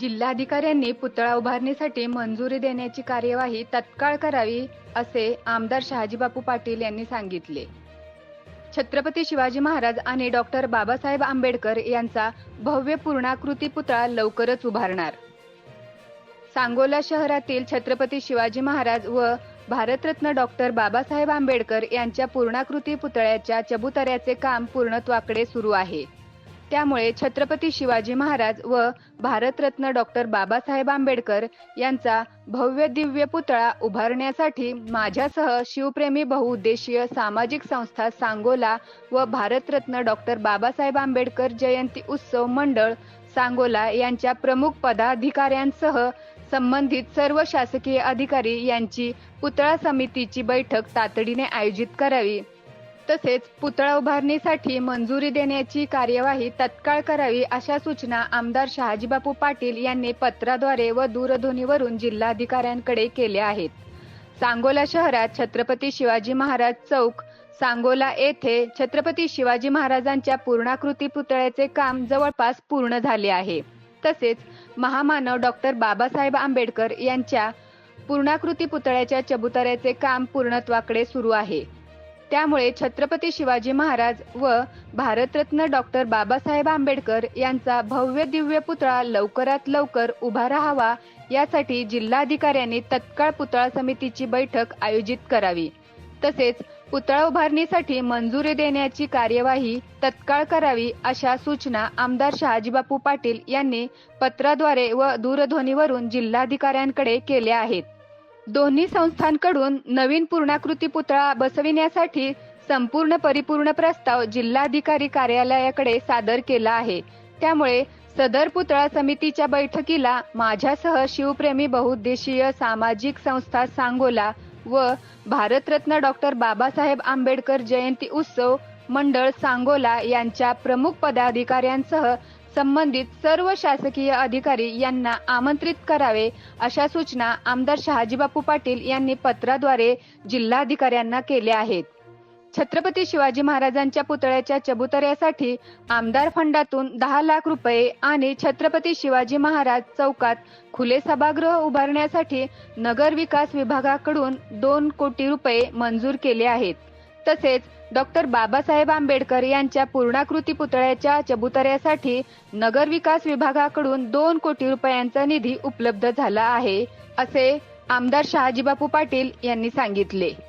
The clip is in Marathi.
जिल्हाधिकाऱ्यांनी पुतळा उभारणीसाठी मंजुरी देण्याची कार्यवाही तत्काळ करावी असे आमदार शहाजीबापू पाटील यांनी सांगितले. छत्रपती शिवाजी महाराज आणि डॉक्टर बाबासाहेब आंबेडकर यांचा भव्य पूर्णाकृती पुतळा लवकरच उभारणार. सांगोला शहरातील छत्रपती शिवाजी महाराज व भारतरत्न डॉक्टर बाबासाहेब आंबेडकर यांच्या पूर्णाकृती पुतळ्याच्या चबुतऱ्याचे काम पूर्णत्वाकडे सुरू आहे. त्यामुळे छत्रपती शिवाजी महाराज व भारतरत्न डॉक्टर बाबासाहेब आंबेडकर यांचा भव्य दिव्य पुतळा उभारण्यासाठी माझ्यासह शिवप्रेमी बहुउद्देशीय सामाजिक संस्था सांगोला व भारतरत्न डॉक्टर बाबासाहेब आंबेडकर जयंती उत्सव मंडळ सांगोला यांच्या प्रमुख पदाधिकाऱ्यांसह संबंधित सर्व शासकीय अधिकारी यांची पुतळा समितीची बैठक तातडीने आयोजित करावी. तसेच पुतळा उभारणीसाठी मंजुरी देण्याची कार्यवाही तत्काळ करावी अशा सूचना आमदार शहाजीबापू पाटील यांनी पत्राद्वारे व दूरध्वनीवरून जिल्हाधिकाऱ्यांकडे केल्या आहेत. सांगोला शहरात छत्रपती शिवाजी महाराज चौक सांगोला येथे छत्रपती शिवाजी महाराजांच्या पूर्णाकृती पुतळ्याचे काम जवळपास पूर्ण झाले आहे. तसेच महामानव डॉक्टर बाबासाहेब आंबेडकर यांच्या पूर्णाकृती पुतळ्याच्या चबुतऱ्याचे काम पूर्णत्वाकडे सुरू आहे. त्यामुळे छत्रपती शिवाजी महाराज व भारतरत्न डॉक्टर बाबासाहेब आंबेडकर यांचा भव्य दिव्य पुतळा लवकरात लवकर उभा राहावा यासाठी जिल्हाधिकाऱ्यांनी तत्काळ पुतळा समितीची बैठक आयोजित करावी. तसेच पुतळा उभारणीसाठी मंजुरी देण्याची कार्यवाही तत्काळ करावी अशा सूचना आमदार शहाजीबापू पाटील यांनी पत्राद्वारे व दूरध्वनीवरून जिल्हाधिकाऱ्यांकडे केल्या आहेत. दोन्ही संस्थांकडून नवीन पूर्णाकृती पुतळा बसविण्यासाठी संपूर्ण परिपूर्ण प्रस्ताव जिल्हाधिकारी कार्यालयाकडे सादर केला आहे. त्यामुळे सदर पुतळा समितीच्या बैठकीला माझ्यासह शिवप्रेमी बहुउद्देशीय सामाजिक संस्था सांगोला व भारतरत्न डॉक्टर बाबासाहेब आंबेडकर जयंती उत्सव मंडळ सांगोला यांच्या प्रमुख पदाधिकाऱ्यांसह संबंधित सर्व शासकीय अधिकारी यांना आमंत्रित करावे अशा सूचना आमदार शहाजीबापू पाटील यांनी पत्राद्वारे जिल्हाधिकाऱ्यांना केल्या आहेत. छत्रपती शिवाजी महाराजांच्या पुतळ्याच्या चबुतऱ्यासाठी आमदार फंडातून दहा लाख रुपये आणि छत्रपती शिवाजी महाराज चौकात खुले सभागृह उभारण्यासाठी नगर विकास विभागाकडून दोन कोटी रुपये मंजूर केले आहेत. तसेच डॉक्टर बाबासाहेब आंबेडकर यांच्या पूर्णाकृती पुतळ्याच्या चबुतऱ्यासाठी नगर विकास विभागाकडून दोन कोटी रुपयांचा निधी उपलब्ध झाला आहे असे आमदार शहाजीबापू पाटील यांनी सांगितले.